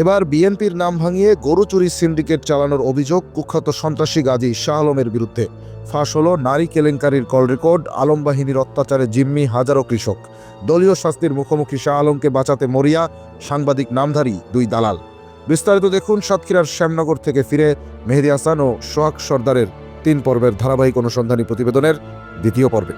এবার বিএনপির নাম ভাঙিয়ে গরু চুরি সিন্ডিকেট চালানোর অভিযোগ কুখ্যাত সন্ত্রাসী গাজী শাহ আলমের বিরুদ্ধে। ফাঁস হলো নারী কেলেঙ্কারির কল রেকর্ড, আলম বাহিনীর অত্যাচারে জিম্মি হাজারো কৃষক। দলীয় শাস্তির মুখোমুখি শাহ আলমকে বাঁচাতে মরিয়া, সাংবাদিক নামধারী দুই দালাল। বিস্তারিত দেখুন সাতক্ষীরার শ্যামনগর থেকে ফিরে মেহেদি হাসান ও সোহাগ সর্দারের তিন পর্বের ধারাবাহিক অনুসন্ধানী প্রতিবেদনের দ্বিতীয় পর্বে।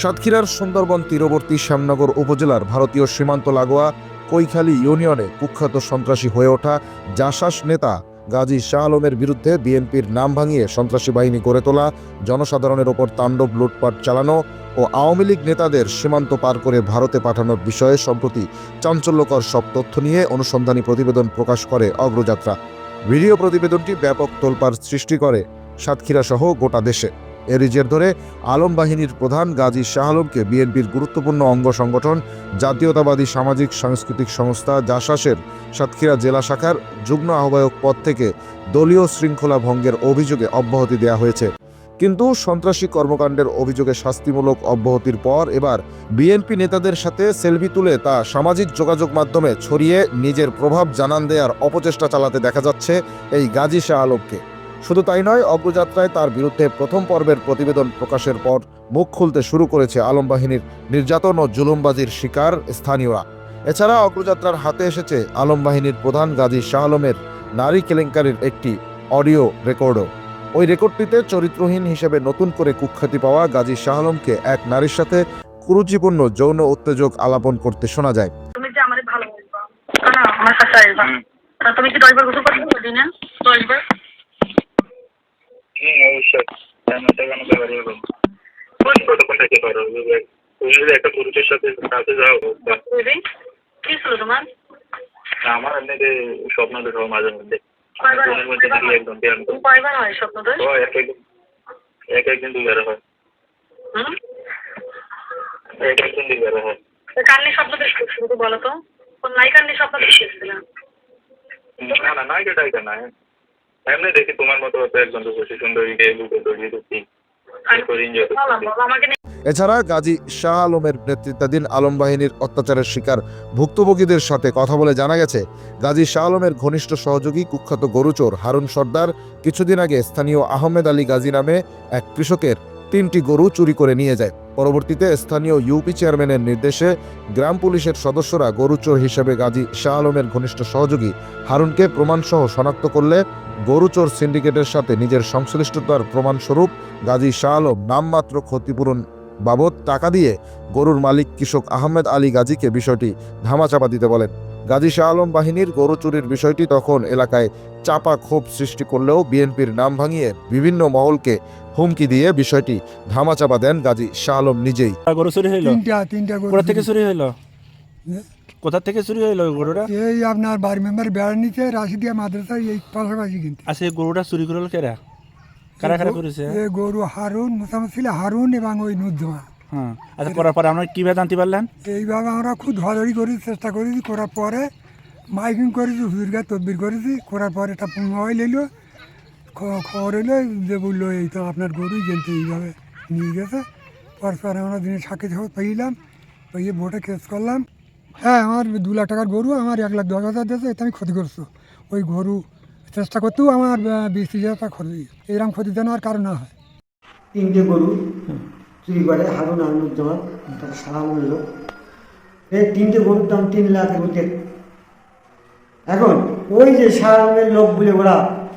সাতক্ষীরার সুন্দরবন তীরবর্তী শ্যামনগর উপজেলার ভারতীয় সীমান্ত লাগোয়া কৈখালী ইউনিয়নে কুখ্যাত সন্ত্রাসী হয়ে ওঠা জাসাস নেতা গাজী শাহ আলমের বিরুদ্ধে বিএনপির নাম ভাঙিয়ে সন্ত্রাসী বাহিনী গড়ে তোলা, জনসাধারণের ওপর তাণ্ডব, লুটপাট চালানো ও আওয়ামী লীগ নেতাদের সীমান্ত পার করে ভারতে পাঠানোর বিষয়ে সম্প্রতি চাঞ্চল্যকর সব তথ্য নিয়ে অনুসন্ধানী প্রতিবেদন প্রকাশ করে অগ্রযাত্রা। ভিডিও প্রতিবেদনটি ব্যাপক তোলপাড় সৃষ্টি করে সাতক্ষীরা সহ গোটা দেশে। এরই জের ধরে আলম বাহিনীর প্রধান গাজী শাহ আলমকে বিএনপির গুরুত্বপূর্ণ অঙ্গ সংগঠন, জাতীয়তাবাদী সামাজিক সাংস্কৃতিক সংস্থা জাসাসের সাতক্ষীরা জেলা শাখার যুগ্ম আহ্বায়ক পদ থেকে দলীয় শৃঙ্খলা ভঙ্গের অভিযোগে অব্যাহতি দেওয়া হয়েছে। কিন্তু সন্ত্রাসী কর্মকাণ্ডের অভিযোগে শাস্তিমূলক অব্যাহতির পর এবার বিএনপি নেতাদের সাথে সেলফি তুলে তা সামাজিক যোগাযোগ মাধ্যমে ছড়িয়ে নিজের প্রভাব জানান দেওয়ার অপচেষ্টা চালাতে দেখা যাচ্ছে এই গাজী শাহ আলমকে। শুধু তাই নয় অগ্রযাত্রায় তার বিরুদ্ধে প্রথম পর্বের প্রতিবেদন প্রকাশের পর মুখ খুলতে শুরু করেছে আলম বাহিনীর নির্যাতন ও জুলুমবাজির শিকার স্থানীয়রা। এছাড়া অগ্রযাত্রার হাতে এসেছে আলম বাহিনীর প্রধান গাজী শাহ আলমের নারী কেলেঙ্কারির একটি অডিও রেকর্ডও। ওই রেকর্ডটিতে চরিত্রহীন হিসেবে নতুন করে কুখ্যাতি পাওয়া গাজী শাহ আলমকে এক নারীর সাথে কুরুচিপূর্ণ যৌন উত্তেজক আলাপন করতে শোনা যায়। তুমি যে আমার ভালো না আমার কাছে আসবা। তুমি কি দশবার গোসল করতে দিনে দশবার? হুম অবশ্যই। তেমনটা কেন ব্যাপারে হলো কতক্ষণ থেকে পারো তুমি যদি একটা পুরুষের সাথে কাছে যাও কি ছিল তোমার? আমার এমনিতে স্বপ্ন দেখো মাঝে মধ্যে। কয়বার হয় স্বপ্ন দোষ এক একদিন এক একদিন দুবার হয়। হুম? এক একদিন দুবার হয়। কান্নি স্বপ্ন দেখতে শুধু বলো তো? কোন নাই কান্নি স্বপ্ন দেখতেছিলাম না না নায়িকা টাইকা না এমনি দেখি তোমার মতো হতো একজন রূপসী সুন্দরী গে বুকে দড়িয়ে দেখি এরপর এনজয় বলো করছি বলো আমাকে নিয়ে এছাড়া গাজী শাহ আলমের নেতৃত্বাধীন আলম বাহিনীর অত্যাচারের শিকার ভুক্তভোগীদের সাথে কথা বলে জানা গেছে গাজী শাহ আলমের ঘনিষ্ঠ সহযোগী কুখ্যাত গরুচোর হারুন সর্দার কিছুদিন আগে স্থানীয় আহমেদ আলী গাজী নামে এক কৃষকের তিনটি গরু চুরি করে নিয়ে যায়। পরবর্তীতে স্থানীয় ইউপি চেয়ারম্যানের নির্দেশে গ্রাম পুলিশের সদস্যরা গরুচোর হিসেবে গাজী শাহ আলমের ঘনিষ্ঠ সহযোগী হারুনকে প্রমাণসহ শনাক্ত করলে গরুচোর সিন্ডিকেটের সাথে নিজের সংশ্লিষ্টতার প্রমাণস্বরূপ গাজী শাহ আলম নামমাত্র ক্ষতিপূরণ বাবদ টাকা দিয়ে গরুর মালিক কৃষক আহমেদ আলী গাজীকে বিষয়টি ধামাচাপা দিতে বলেন। গাজী শাহ আলম বাহিনীর গরু চুরির বিষয়টি তখন এলাকায় চাপা ক্ষোভ সৃষ্টি করলেও বিএনপির নাম ভাঙিয়ে বিভিন্ন মহলকে হুমকি দিয়ে বিষয়টি ধামাচাপা দেন গাজী শাহ আলম নিজেই গরু চুরি হইল? তিনটা তিনটা গরু কোথা থেকে চুরি। হইল? কোথা থেকে চুরি হইল গরুটা? এই আপনার বাড়ি মেম্বার বেড়া নিচে রাশিদিয়া মাদ্রাসা এই পাশাপাশি কিন্তু। আচ্ছা এই গরুটা চুরি করল কেরা? কারা কারা করেছে? এই গরু হারুন মোসাম্মদ ছিল হারুন এবং ওই নুজ্জমান হ্যাঁ আচ্ছা করার পরে আমরা কীভাবে জানতে পারলেন? এইভাবে আমরা খুব ধরাধরি করি চেষ্টা করেছি করার পরে মাইকিং করেছি হুজুরগা তদবির করেছি করার পরে একটা মোবাইল এলো খবর এলো যে বলল, এই তো আপনার গরুই কিন্তু এইভাবে নিয়ে গেছে। পরস্পর আমরা দিনে সাক্ষী খবর পেলাম, পেয়ে বোটে কেস করলাম। হ্যাঁ আমার দু লাখ টাকার গরু, আমার এক লাখ দশ হাজার দিয়েছে এতে আমি ক্ষতিগ্রস্ত। ওই গরু চেষ্টা করতেও আমার বিশ ত্রিশ হাজার টাকা ক্ষতি। এরকম ক্ষতি যেন আর কারণ না হয়। তিনটে গরু চুরি করে হারুন আহমদুজ্জামান তার সালাম লোক এই তিনটে গরুর দাম তিন মধ্যে এখন ওই যে সালামের লোক বলে ওরা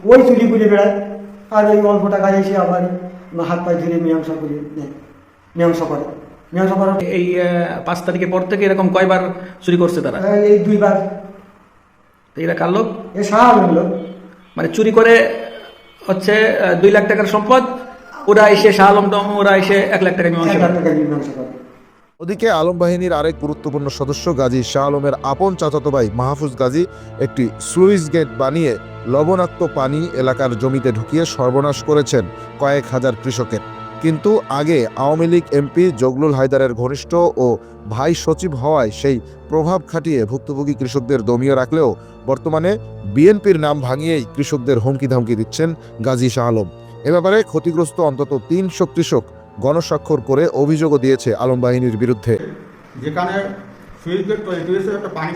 ওই চুরি করে বেড়ায়। আর ওই অল্প টাকা এসে আবার হাত পায়ে ধরে মীমাংসা করে নেয়। মীমাংসা করে। মীমাংসা করার এই পাঁচ তারিখের পর থেকে এরকম কয়বার চুরি করছে তারা? এই দুইবার। এরা কার লোক? এ সালামের লোক। মানে চুরি করে হচ্ছে দুই লাখ টাকার সম্পদ ওরা এসে শাহ আলম ওরা এসে এক লাখ টাকা মীমাংসা করে। ওদিকে আলম বাহিনীর আরেক গুরুত্বপূর্ণ সদস্য গাজী শাহ আলমের আপন চাচাতো ভাই মাহফুজ গাজী একটি সুইস গেট বানিয়ে লবণাক্ত পানি এলাকার জমিতে ঢুকিয়ে সর্বনাশ করেছেন কয়েক হাজার কৃষকের। কিন্তু আগে আওয়ামী লীগ এমপি জগলুল হায়দারের ঘনিষ্ঠ ও ভাই সচিব হওয়ায় সেই প্রভাব খাটিয়ে ভুক্তভোগী কৃষকদের দমিয়ে রাখলেও বর্তমানে বিএনপির নাম ভাঙিয়েই কৃষকদের হুমকি ধামকি দিচ্ছেন গাজী শাহ আলম। এ ব্যাপারে ক্ষতিগ্রস্ত অন্তত তিনশো কৃষক গণস্বাক্ষর করে অভিযোগও দিয়েছে আলম বাহিনীর বিরুদ্ধে যেখানে সুইচ তৈরি হয়েছে একটা পানি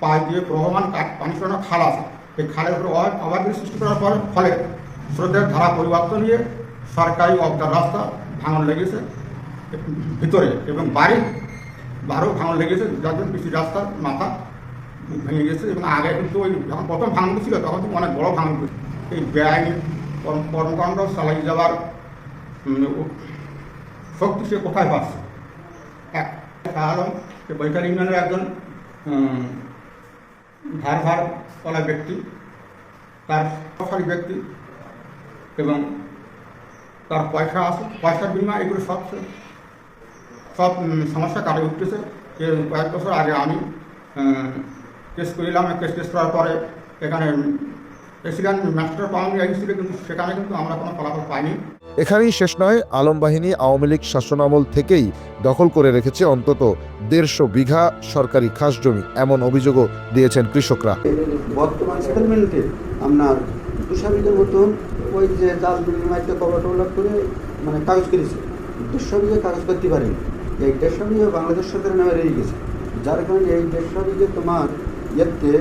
পাশ দিয়ে প্রবহমান পানি সরানো খাল আছে এই খালের উপরে অবাধ সৃষ্টি করার পর, ফলে স্রোতের ধারা পরিবর্তন নিয়ে সরকারি অবদার রাস্তা ভাঙন লেগেছে ভিতরে এবং বাড়ি বারো ভাঙন লেগেছে, যার জন্য কৃষি রাস্তার মাথা ভেঙে গেছে এবং আগে কিন্তু ওই যখন প্রথম ভাঙন ছিল, তখন কিন্তু অনেক বড় ভাঙন। এই ব্যয় কর্ম- কর্মকাণ্ড চালাই যাওয়ার শক্তি সে কোথায় পাচ্ছে? এক আলম সে বৈকাল ইউনিয়নের একজন ধার ধার কলা ব্যক্তি, তার সরকারি ব্যক্তি এবং তার পয়সা আছে, পয়সার বিনিময়ে এগুলো সব সব সমস্যা কাটে উঠতেছে। যে কয়েক বছর আগে আমি কেস করিলাম কেস কেস করার পরে এখানে প্রেসিডেন্ট মাস্টার পাওয়া গিয়েছিল কিন্তু সেখানে কিন্তু আমরা কোনো ফলাফল পাইনি। এখানেই শেষ নয়, আলম বাহিনী আওয়ামী লীগ শাসনামল থেকেই দখল করে রেখেছে অন্তত দেড়শো বিঘা সরকারি খাস জমি, এমন অভিযোগও দিয়েছেন কৃষকরা। বর্তমান সেটেলমেন্টে আপনার দুশো বিঘের মতন ওই যে জাল বিনিময়তে কবর টবলা করে মানে কাগজ করেছে। দেড়শো বিঘে কাগজ করতে পারেনি। এই দেড়শো বিঘে বাংলাদেশ সরকারের নামে রয়ে গেছে। যার কারণে এই দেড়শো বিঘে তোমার ইয়েতে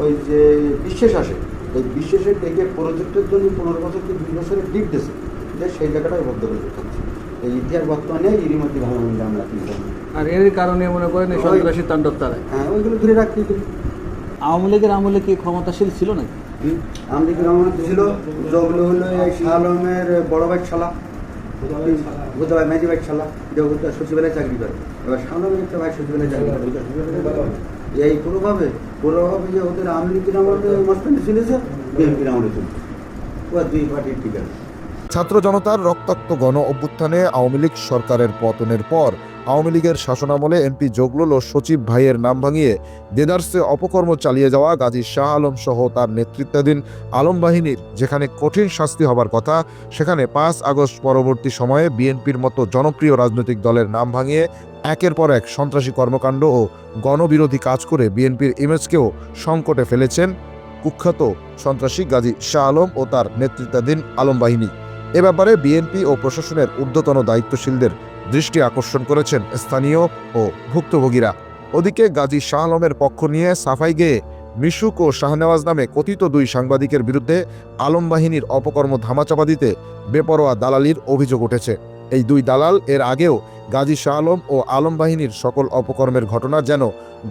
ওই যে বিশ্বাস আসে। এই বিশ্বাসের দেখে প্রজেক্টের জন্য পনেরো বছর কি দুই বছরের ডিপ দিয়েছে। যে সেই জায়গাটাই বদ্ধ করে থাকছে এই ইতিহাস বর্তমানে এরই মধ্যে ভালো মন্দ আমরা কিন্তু আর এর কারণে মনে করেন এই সন্ত্রাসী তাণ্ডব তারায় হ্যাঁ ওইগুলো ধরে রাখতে কিন্তু আওয়ামী লীগের আমলে কি ক্ষমতাশীল ছিল নাকি? আমাদের গ্রামে ছিল। যেগুলো হলো এই শাহ আলমের বড় ভাই শালা বুঝতে ভাই মেজি ভাই শালা যে সচিবালয়ে চাকরি করে। এবার শাহ আলমের একটা ভাই সচিবালয়ে চাকরি করে। এই কোনোভাবে কোনোভাবে যে ওদের আওয়ামী লীগের আমলে মাস্টারি চলেছে বিএনপির আমলে চলছে ওরা দুই পার্টির ঠিক আছে ছাত্র জনতার রক্তাক্ত গণ অভ্যুত্থানে আওয়ামী লীগ সরকারের পতনের পর আওয়ামী লীগের শাসনামলে এমপি জগলুল ও সচিব ভাইয়ের নাম ভাঙিয়ে দেদার্সে অপকর্ম চালিয়ে যাওয়া গাজী শাহ আলম সহ তার নেতৃত্বাধীন আলম বাহিনীর, যেখানে কঠিন শাস্তি হবার কথা, সেখানে পাঁচ আগস্ট পরবর্তী সময়ে বিএনপির মতো জনপ্রিয় রাজনৈতিক দলের নাম ভাঙিয়ে একের পর এক সন্ত্রাসী কর্মকাণ্ড ও গণবিরোধী কাজ করে বিএনপির ইমেজকেও সংকটে ফেলেছেন কুখ্যাত সন্ত্রাসী গাজী শাহ আলম ও তার নেতৃত্বাধীন আলম বাহিনী। এ ব্যাপারে বিএনপি ও প্রশাসনের ঊর্ধ্বতন দায়িত্বশীলদের দৃষ্টি আকর্ষণ করেছেন স্থানীয় ও ভুক্তভোগীরা। ওদিকে গাজী শাহ আলমের পক্ষ নিয়ে সাফাই গেয়ে মিশুক ও শাহনেওয়াজ নামে কথিত দুই সাংবাদিকের বিরুদ্ধে আলম বাহিনীর অপকর্ম ধামাচাপা দিতে বেপরোয়া দালালির অভিযোগ উঠেছে। এই দুই দালাল এর আগেও গাজী শাহ আলম ও আলম বাহিনীর সকল অপকর্মের ঘটনা যেন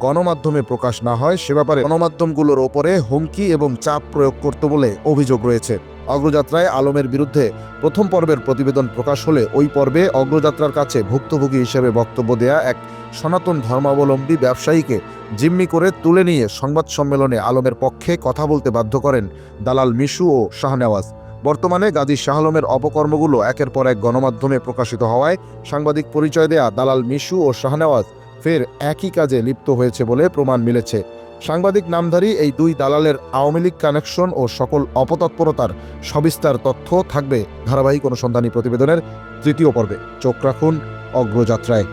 গণমাধ্যমে প্রকাশ না হয়, সে ব্যাপারে গণমাধ্যমগুলোর ওপরে হুমকি এবং চাপ প্রয়োগ করত বলে অভিযোগ রয়েছে। অগ্রযাত্রায় আলমের বিরুদ্ধে প্রথম পর্বের প্রতিবেদন প্রকাশ হলে ওই পর্বে অগ্রযাত্রার কাছে ভুক্তভোগী হিসেবে বক্তব্য দেয়া এক সনাতন ধর্মাবলম্বী ব্যবসায়ীকে জিম্মি করে তুলে নিয়ে সংবাদ সম্মেলনে আলমের পক্ষে কথা বলতে বাধ্য করেন দালাল মিশু ও শাহনেওয়াজ। বর্তমানে গাজী শাহ আলমের অপকর্মগুলো একের পর এক গণমাধ্যমে প্রকাশিত হওয়ায় সাংবাদিক পরিচয় দেয়া দালাল মিশু ও শাহনেওয়াজ ফের একই কাজে লিপ্ত হয়েছে বলে প্রমাণ মিলেছে। সাংবাদিক নামধারী এই দুই দালালের আওয়ামী লীগ কানেকশন ও সকল অপতৎপরতার সবিস্তার তথ্য থাকবে ধারাবাহিক অনুসন্ধানী প্রতিবেদনের তৃতীয় পর্বে। চোখ রাখুন অগ্রযাত্রায়।